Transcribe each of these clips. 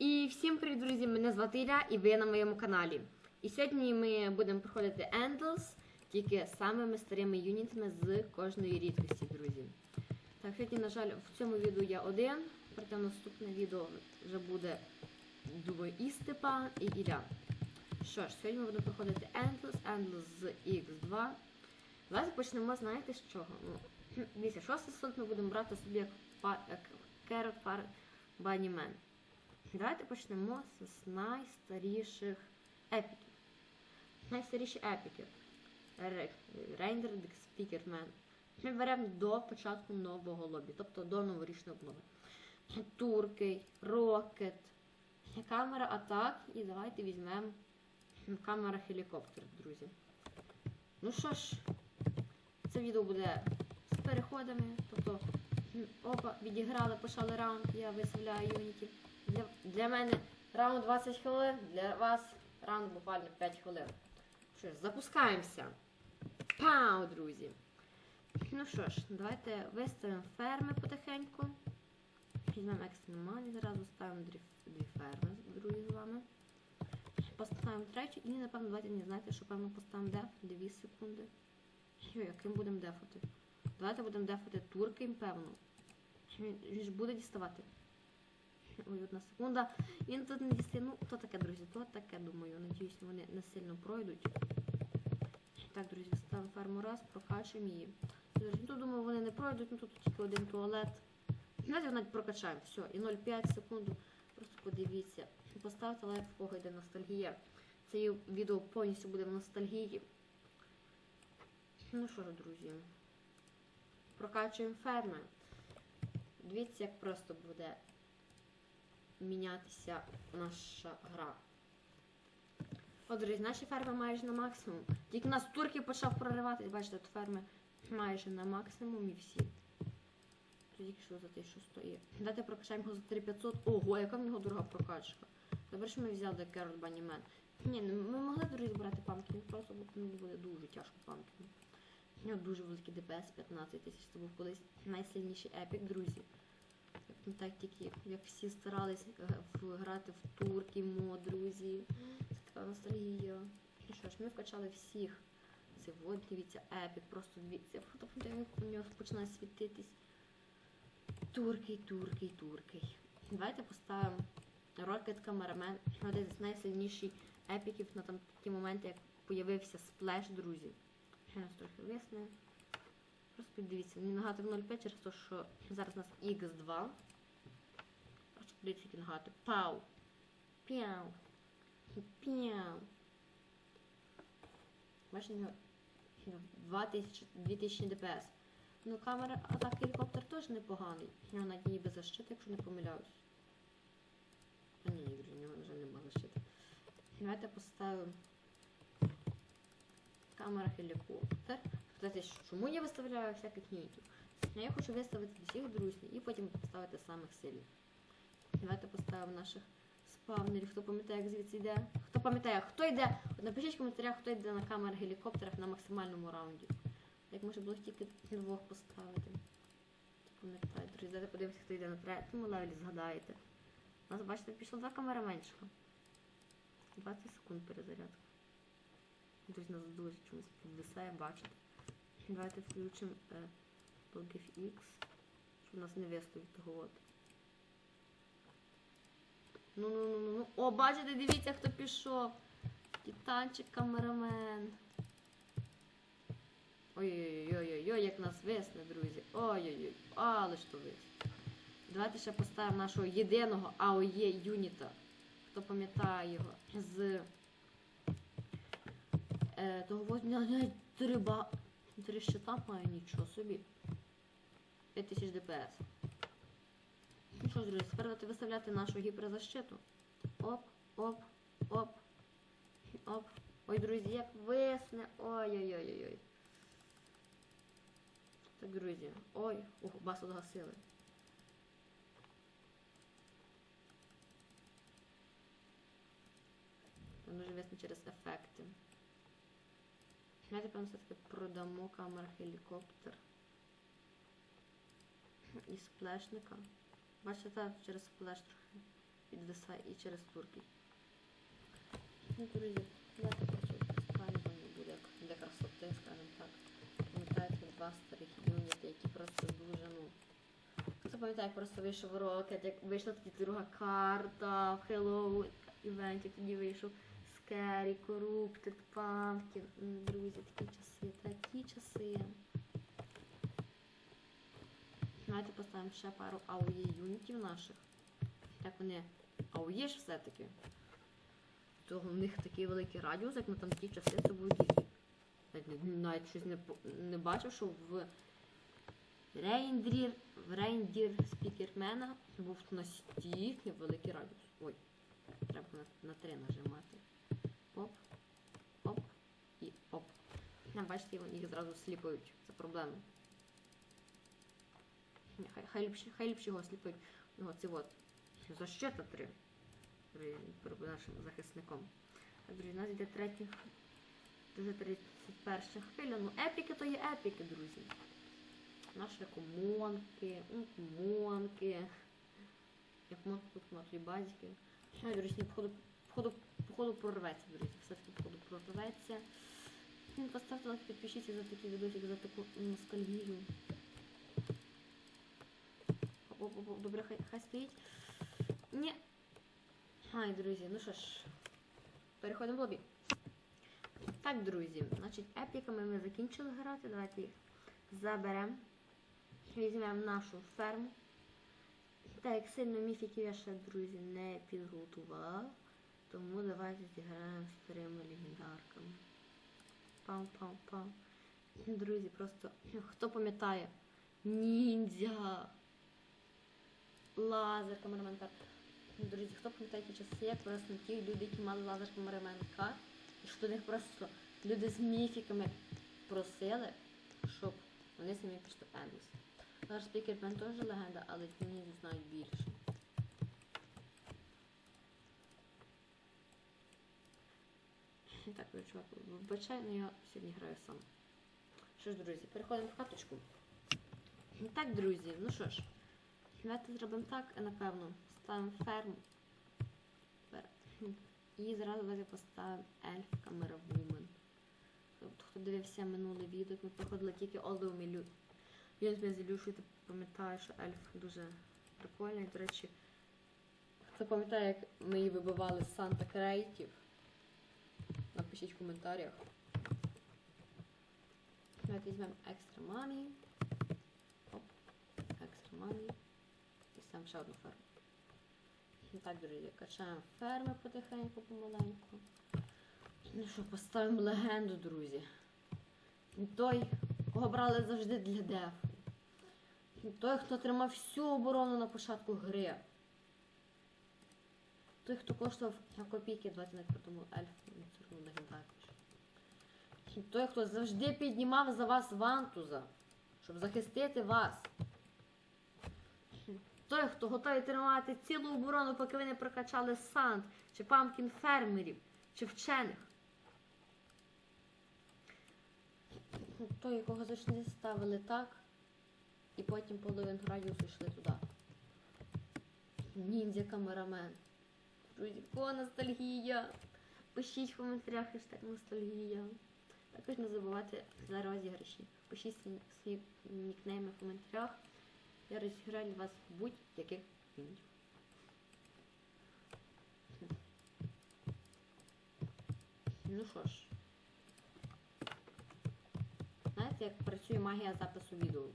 І всім привіт, друзі! Мене звати Ілля і ви на моєму каналі. І сьогодні ми будемо проходити Endless тільки самими старими юнітами з кожної рідкості, друзі. Так, сьогодні, на жаль, в цьому відео я один, проте наступне відео вже буде, думаю, і Степан, і Ілля. Що ж, сьогодні ми будемо проходити Endless, Endless з X2. Давайте почнемо, знаєте з чого? Ну, дивіться, шостий сезон ми будемо брати собі як, па- як Давайте почнемо з найстаріших епіків. Найстаріші епіки. Рейндер Спікермен. Ми беремо до початку нового лобі, тобто до новорічної обнови. Туркий, Рокет, камера атак і давайте візьмемо камера хелікоптер, друзі. Ну що ж, це відео буде з переходами. Тобто, опа, відіграли, почали раунд, я виставляю юнітів. Для, для мене раунд 20 хвилин, для вас раунд буквально 5 хвилин. Що ж, запускаємося. Пау, друзі! Ну що ж, давайте виставимо ферми потихеньку. Візьмемо екстремальні, зразу ставимо дві, дві ферми, друзі, з вами. Поставимо третю і, напевно, давайте не знаєте, що певно поставимо деф. Дві секунди. Що, яким будемо дефати? Давайте будемо дефати турким, певно. Він ж буде діставати. Ой, секунда. Він тут не дістає. Ну, то таке, друзі, то таке, думаю. Надіюсь, вони не сильно пройдуть. Так, друзі, ставимо ферму раз, прокачуємо її. Ну, Тут, думаю, вони не пройдуть, ну тут тільки один туалет. Давайте навіть прокачаємо. Все, і 0,5 секунду. Просто подивіться. Поставте лайк, в кого йде ностальгія. Це відео повністю буде в ностальгії. Ну що ж, друзі, прокачуємо ферми. Дивіться, як просто буде мінятися наша гра. От, друзі, наші ферми майже на максимум. Тільки нас турки почав проривати. Бачите, тут ферми майже на максимумі всі. Тільки що за те, що стоїть. Давайте прокачаємо його за 3500. Ого, яка в нього дорога прокачка. Добре, що ми взяли Bunny Man. Ні, ну ми могли друзі брати памкін, просто мені буде дуже тяжко памкін. У нього дуже великий ДПС, 15 тисяч. Це був колись найсильніший епік, друзі. На тактики, як всі старались е, грати в турки мод, друзі. Це така ностальгія. Ну що ж, ми вкачали всіх. Це от, дивіться, епік, просто дивіться. У нього починає світитись. Туркий, туркий, туркий. Давайте поставимо Rocket Cameraman. Один з найсильніших епіків на там ті моменти, як появився сплеш, друзі. Ще нас трохи висне. Просто піддивіться, він нагати 0,5 через те, що зараз у нас X2. Просто подивіться, який нагати. Пау! Пяу! Пяу! Бачите, у нього 2000, 2000 ДПС. Ну, камера атаки гелікоптер теж непоганий. Нього навіть ніби защита, якщо не помиляюсь. А ні, друзі, у нього, на жаль, нема защити. Давайте поставимо камера гелікоптер. Спитайте, чому я виставляю всяких нітів? Я хочу виставити всіх друзів і потім поставити самих сильних. Давайте поставимо наших спавнерів. Хто пам'ятає, як звідси йде? Хто пам'ятає, хто йде? От напишіть в коментарях, хто йде на камер гелікоптерах на максимальному раунді. Як може було тільки двох поставити. Пам'ятаю, друзі, давайте подивимося, хто йде на третьому левелі, згадаєте. У нас, бачите, пішло два камери менше. 20 секунд перезарядка. Друзі, нас дуже чомусь підвисає, бачите. Давайте включимо е, X, щоб нас не виставить того от. Ну ну ну ну ну. О, бачите, дивіться, хто пішов. Титанчик камерамен. Ой-ой-ой-ой-ой, як нас висне, друзі. Ой-ой-ой, але ж то висне. Давайте ще поставимо нашого єдиного AOE юніта. Хто пам'ятає його з е, того вот навіть щита має нічого собі. 5000 ДПС. Ну що ж, друзі, тепер давайте виставляти нашу гіперзащиту. Оп, оп, оп, оп. Ой, друзі, як висне. Ой-ой-ой-ой. Так, друзі. Ой, ох, басу догасили. Там дуже висне через ефекти. Давайте, певно, все-таки продамо камер гелікоптер. І сплешника. Бачите, через сплеш трохи підвисає і через турки. Ну, друзі, давайте не буде для красоти, скажімо так. Пам'ятаєте, два старих юніти, які просто дуже, ну. Хто пам'ятає, просто вийшов Рокет, як вийшла тоді друга карта в Hello івенті, тоді вийшов Scary, Corrupted, Pumpkin. Друзі, такі часи, такі часи. Давайте поставимо ще пару аує юнітів наших. Як вони аує ж все-таки. Того в них такий великий радіус, як на там ті часи, це був якийсь. Навіть, щось не, не бачив, що в Рейндір, в Рейндір Спікермена був настільки великий радіус. Ой, треба на, на три нажимати. Оп, оп і оп. Нам бачите, вони їх зразу сліпають. Це проблема. Хай, хай, хай ліпше його сліпають. Ну, це от. Защита 3. При, при нашим захисником. Друзі, у нас йде третя, дуже 31 хвиля. Ну, епіки то є епіки, друзі. Наші комонки, комонки. Як мон тут. Ай, друзі, походу, походу, походу прорветься, друзі. Все-таки походу прорветься. Поставте лайк, підпишіться за такий відосик, за таку ностальгію. Добре, хай, хай стоїть. Ні. Ай, друзі, ну що ж, переходимо в лобі. Так, друзі, значить, епіками ми закінчили грати. Давайте їх заберемо. Візьмемо нашу ферму. Так, як сильно міфіків я ще, друзі, не підготувала. Тому давайте зіграємо з старими легендарками. Пам-пам-пам. Друзі, просто хто пам'ятає? Ніндзя. Лазер, камераментар. Друзі, хто пам'ятає ті часи, як просто ті люди, які мали лазер камераментар, і що до них просто люди з міфіками просили, щоб вони самі пішли Ендлес. Наш спікермен теж легенда, але вони знають більше. Так, чувак, вибачай, але я сьогодні граю сам. Що ж, друзі, переходимо в хаточку. Так, друзі, ну що ж, давайте зробимо так, напевно, ставимо ферму. Фер- І зразу давайте поставимо камера вумен. Тобто, хто дивився минуле відео, ми проходили тільки Олдоу Мілю. Я з Ілюшою ти пам'ятаю, що ельф дуже прикольний. До речі, хто пам'ятає, як ми її вибивали з Санта Крейтів? Напишіть в коментарях. Давайте візьмемо екстра мамі. Оп, екстра мамі. І сам ще одну ферму. І так, друзі, качаємо ферми потихеньку, помаленьку. Ну що, поставимо легенду, друзі. Той, кого брали завжди для дефу. Той, хто тримав всю оборону на початку гри. Той, хто коштував копійки, давайте не тому ельф, ну, це ну, легендарний. Той, хто завжди піднімав за вас вантуза, щоб захистити вас. Той, хто готовий тримати цілу оборону, поки ви не прокачали сант, чи памкін фермерів, чи вчених. Той, якого завжди ставили так, і потім половину радіусу йшли туди. Ніндзя камерамен. По ностальгія. Пишіть в коментарях хештег ностальгія. Також не забувайте за розіграші. Пишіть свої, нікнейми в коментарях. Я розіграю для вас будь-яких відео. Ну що ж. Знаєте, як працює магія запису відео?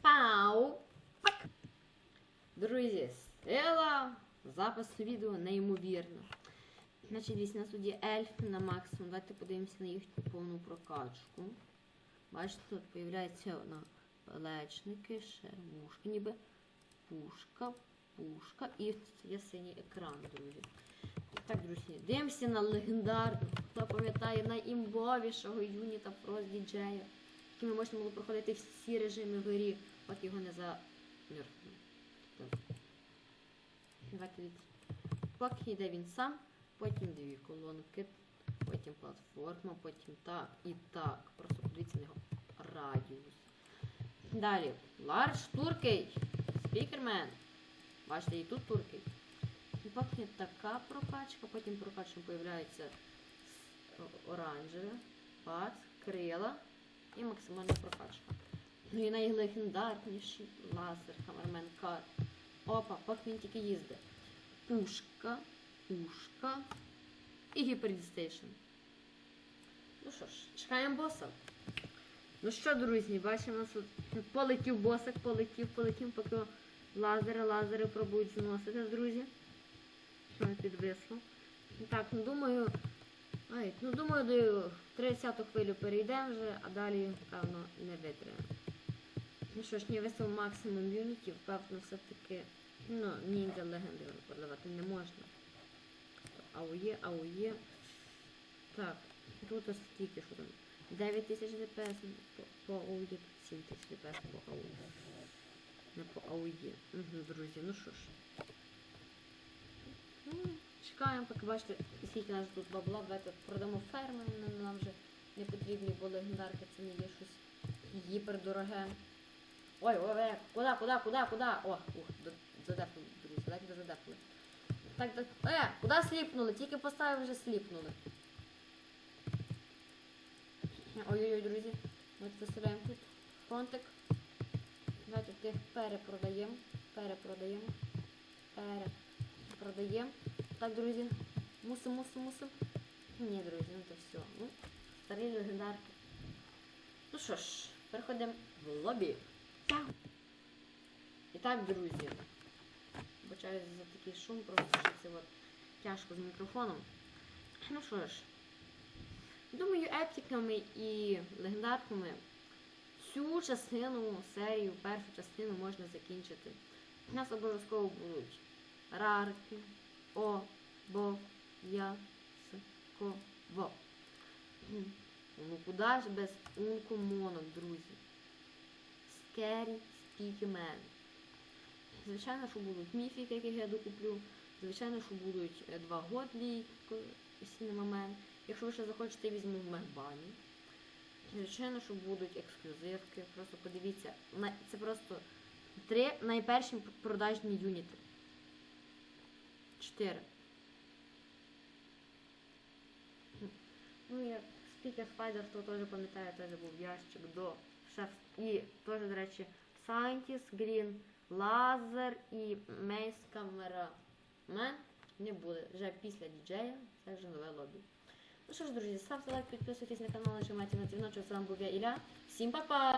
Пау! Друзі, сила запису відео неймовірна. Значить, десь на суді ельф на максимум. Давайте подивимося на їхню повну прокачку. Бачите, тут появляється одна палечники, ще мушки, ніби пушка, пушка і є синій екран, друзі. Так, друзі, дивимося на легендарну, хто пам'ятає найімбовішого юніта Фрост Діджея, якими можна було проходити всі режими в грі, поки його не за. Давайте від... Поки йде він сам, потім дві колонки, потім платформа, потім так і так. Просто подивіться на його радіус. Далі. Ларш Туркей. Спікермен. Бачите, і тут турки. І Потім така прокачка, потім прокачка появляється оранжеве, пац, крила і максимальна прокачка. Ну і найлегендарніший лазер, камермен кар. Опа, поки він тільки їздить. Пушка, пушка і гіпердістейшн. Ну що ж, чекаємо боса. Ну що, друзі, бачимо, нас тут полетів босик, полетів, полетів, поки лазери, лазери пробують зносити, друзі. Підвисло. Так, ну думаю. Ай, ну думаю, до 30 хвилю перейдемо вже, а далі, певно, не витримаємо. Ну що ж, не висив максимум юнітів, певно, все-таки. Ну, ніндзя легенди продавати не можна. АОЄ, АОЄ. Так, тут скільки що там? 9 тисяч ДПС по, АОЄ, тут 7 тисяч ДПС по АОЄ. Не по АОЄ. Угу, друзі, ну що ж. Ну, чекаємо, поки бачите, скільки нас тут бабла, давайте продамо ферми, нам- нам вже не потрібні, бо легендарки це не є щось гіпердороге. Ой, ой, ой, куди, куди, куди, куди? О, ух, задефнули, друзі, ледь не задефнули. Так, так, е, куди сліпнули? Тільки поставив, вже сліпнули. Ой-ой-ой, друзі, ми виставляємо тут фронтик. Давайте тих перепродаємо, перепродаємо, перепродаємо. Так, друзі, мусим, мусим, мусим. Ні, друзі, ну це все. Ну, старі легендарки. Ну що ж, переходимо в лобі. І так, друзі. Вибачаюсь за такий шум, просто що це от тяжко з мікрофоном. Ну що ж, думаю, епіками і легендарками цю частину серію, першу частину можна закінчити. У нас обов'язково будуть рарки, о, бо, я, с, ко, во. Ну куди ж без ункомонок, друзі? Scary Speaky Man. Звичайно, що будуть міфіки, яких я докуплю. Звичайно, що будуть е, два годлі Сінемамен. Якщо ви ще захочете, візьму в Мехбані. Звичайно, що будуть ексклюзивки. Просто подивіться. Це просто три найперші продажні юніти. Чотири. Ну, як спікер Spider, то теж пам'ятаю, теж був ящик до шеф. І теж, до речі, Scientist, Green, Лазер і Мейс Камера. Мен не буде. Вже після діджея, це вже нове лобі. Ну що ж, друзі, ставте лайк, підписуйтесь на канал, нажимайте на дзвіночок. З вами був я Ілля. Всім па-па!